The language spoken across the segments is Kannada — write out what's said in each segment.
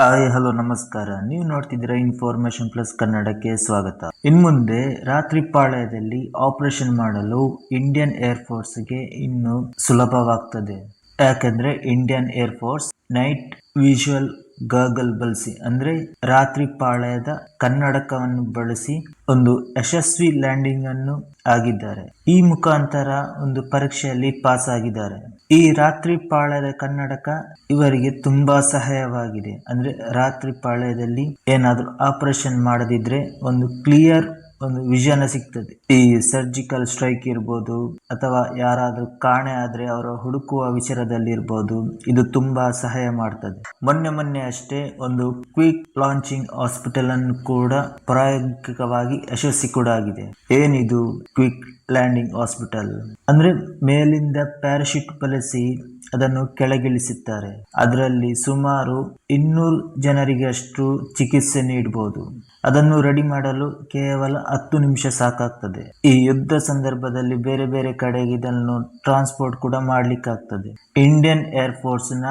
ಹಾಯ್ ಹಲೋ ನಮಸ್ಕಾರ. ನೀವು ನೋಡ್ತಿದ್ದೀರಾ ಇನ್ಫಾರ್ಮೇಶನ್ ಪ್ಲಸ್ ಕನ್ನಡಕ್ಕೆ ಸ್ವಾಗತ. ಇನ್ಮುಂದೆ ರಾತ್ರಿ ಪಾಳ್ಯದಲ್ಲಿ ಆಪರೇಷನ್ ಮಾಡಲು ಇಂಡಿಯನ್ ಏರ್ ಫೋರ್ಸ್ಗೆ ಇನ್ನು ಸುಲಭವಾಗ್ತದೆ. ಯಾಕಂದ್ರೆ Indian Air Force night visual goggle ಬಳಸಿ, ಅಂದ್ರೆ ರಾತ್ರಿ ಪಾಳ್ಯದ ಕನ್ನಡಕವನ್ನು ಬಳಸಿ ಒಂದು ಯಶಸ್ವಿ ಲ್ಯಾಂಡಿಂಗ್ ಅನ್ನು ಆಗಿದ್ದಾರೆ. ಈ ಮುಖಾಂತರ ಒಂದು ಪರೀಕ್ಷೆಯಲ್ಲಿ ಪಾಸ್ ಆಗಿದ್ದಾರೆ. ಈ ರಾತ್ರಿ ಪಾಳ್ಯದ ಕನ್ನಡಕ ಇವರಿಗೆ ತುಂಬಾ ಸಹಾಯವಾಗಿದೆ. ಅಂದ್ರೆ ರಾತ್ರಿ ಪಾಳ್ಯದಲ್ಲಿ ಏನಾದ್ರೂ ಆಪರೇಷನ್ ಮಾಡದಿದ್ರೆ ಒಂದು ಕ್ಲಿಯರ್ ಒಂದು ವಿಷನ್ ಸಿಗ್ತದೆ. ಈ ಸರ್ಜಿಕಲ್ ಸ್ಟ್ರೈಕ್ ಇರ್ಬೋದು, ಅಥವಾ ಯಾರಾದರೂ ಕಾಣೆ ಆದ್ರೆ ಅವರ ಹುಡುಕುವ ವಿಚಾರದಲ್ಲಿ ಇರ್ಬೋದು, ಇದು ತುಂಬಾ ಸಹಾಯ ಮಾಡ್ತದೆ. ಮೊನ್ನೆ ಮೊನ್ನೆ ಅಷ್ಟೇ ಒಂದು ಕ್ವಿಕ್ ಲಾಂಚಿಂಗ್ ಹಾಸ್ಪಿಟಲ್ ಅನ್ನು ಕೂಡ ಪ್ರಾಯೋಗಿಕವಾಗಿ ಯಶಸ್ವಿ ಕೂಡ ಆಗಿದೆ. ಏನಿದು ಕ್ವಿಕ್ ಲ್ಯಾಂಡಿಂಗ್ ಹಾಸ್ಪಿಟಲ್ ಅಂದ್ರೆ ಮೇಲಿಂದ ಪ್ಯಾರಾಶೂಟ್ ಬಳಸಿ ಅದನ್ನು ಕೆಳಗಿಳಿಸುತ್ತಾರೆ ಅದರಲ್ಲಿ ಸುಮಾರು ಇನ್ನೂರು ಜನರಿಗೆ ಅಷ್ಟು ಚಿಕಿತ್ಸೆ ನೀಡಬಹುದು ಅದನ್ನು ರೆಡಿ ಮಾಡಲು ಕೇವಲ ಹತ್ತು ನಿಮಿಷ ಸಾಕಾಗ್ತದೆ. ಈ ಯುದ್ಧ ಸಂದರ್ಭದಲ್ಲಿ ಬೇರೆ ಬೇರೆ ಕಡೆಗೆ ಇದನ್ನು ಟ್ರಾನ್ಸ್ಪೋರ್ಟ್ ಕೂಡ ಮಾಡ್ಲಿಕ್ಕಾಗ್ತದೆ. ಇಂಡಿಯನ್ ಏರ್ ಫೋರ್ಸ್ನ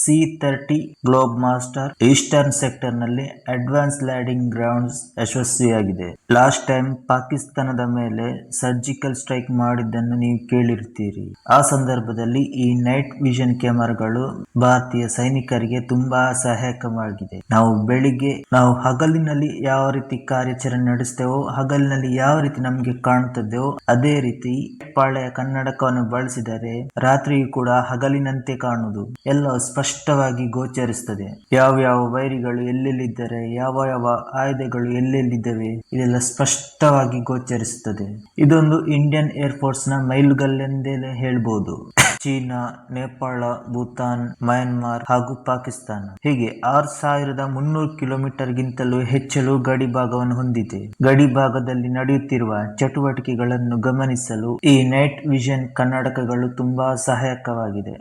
C thirty Globemaster eastern ಸೆಕ್ಟರ್ನಲ್ಲಿ ಅಡ್ವಾನ್ಸ್ ಲ್ಯಾಂಡಿಂಗ್ ಗ್ರೌಂಡ್ಸ್ ಯಶಸ್ವಿಯಾಗಿದೆ. ಲಾಸ್ಟ್ ಟೈಮ್ ಪಾಕಿಸ್ತಾನದ ಮೇಲೆ ಸರ್ಜಿಕಲ್ ಸ್ಟ್ರೈಕ್ ಮಾಡಿದ್ದನ್ನು ನೀವು ಕೇಳಿರ್ತೀರಿ. ಆ ಸಂದರ್ಭದಲ್ಲಿ ಈ ನೈಟ್ ವಿಷನ್ ಕ್ಯಾಮರಾಗಳು ಭಾರತೀಯ ಸೈನಿಕರಿಗೆ ತುಂಬಾ ಸಹಾಯಕವಾಗಿದೆ. ನಾವು ಬೆಳಿಗ್ಗೆ, ನಾವು ಹಗಲಿನಲ್ಲಿ ಯಾವ ರೀತಿ ಕಾರ್ಯಾಚರಣೆ ನಡೆಸ್ತೇವೋ, ಹಗಲಿನಲ್ಲಿ ಯಾವ ರೀತಿ ನಮಗೆ ಕಾಣುತ್ತದೆಯೋ, ಅದೇ ರೀತಿ ಪಾಳೆಯ ಕನ್ನಡಕವನ್ನು ಬಳಸಿದರೆ ರಾತ್ರಿಯೂ ಕೂಡ ಹಗಲಿನಂತೆ ಕಾಣುವುದು. ಎಲ್ಲ ಸ್ಪಷ್ಟವಾಗಿ ಗೋಚರಿಸುತ್ತದೆ. ಯಾವ ಯಾವ ವೈರಿಗಳು ಎಲ್ಲೆಲ್ಲಿದ್ದರೆ, ಯಾವ ಯಾವ ಆಯುಧಗಳು ಎಲ್ಲೆಲ್ಲಿದ್ದವೆ, ಇದೆಲ್ಲ ಸ್ಪಷ್ಟವಾಗಿ ಗೋಚರಿಸುತ್ತದೆ. ಇದೊಂದು ಇಂಡಿಯನ್ ಏರ್ಫೋರ್ಸ್ನ ಮೈಲುಗಲ್ಲೆಂದೇ ಹೇಳ್ಬೋದು. ಚೀನಾ, ನೇಪಾಳ, ಭೂತಾನ್, ಮಯನ್ಮಾರ್ ಹಾಗೂ ಪಾಕಿಸ್ತಾನ. ಹೀಗೆ ಆರ್ ಸಾವಿರದ ಮುನ್ನೂರು ಕಿಲೋಮೀಟರ್ ಗಿಂತಲೂ ಹೆಚ್ಚಲು ಗಡಿ ಭಾಗವನ್ನು ಹೊಂದಿದೆ. ಗಡಿ ಭಾಗದಲ್ಲಿ ನಡೆಯುತ್ತಿರುವ ಚಟುವಟಿಕೆಗಳನ್ನು ಗಮನಿಸಲು ಈ ನೈಟ್ ವಿಷನ್ ಕನ್ನಡಕಗಳು ತುಂಬಾ ಸಹಾಯಕವಾಗಿದೆ.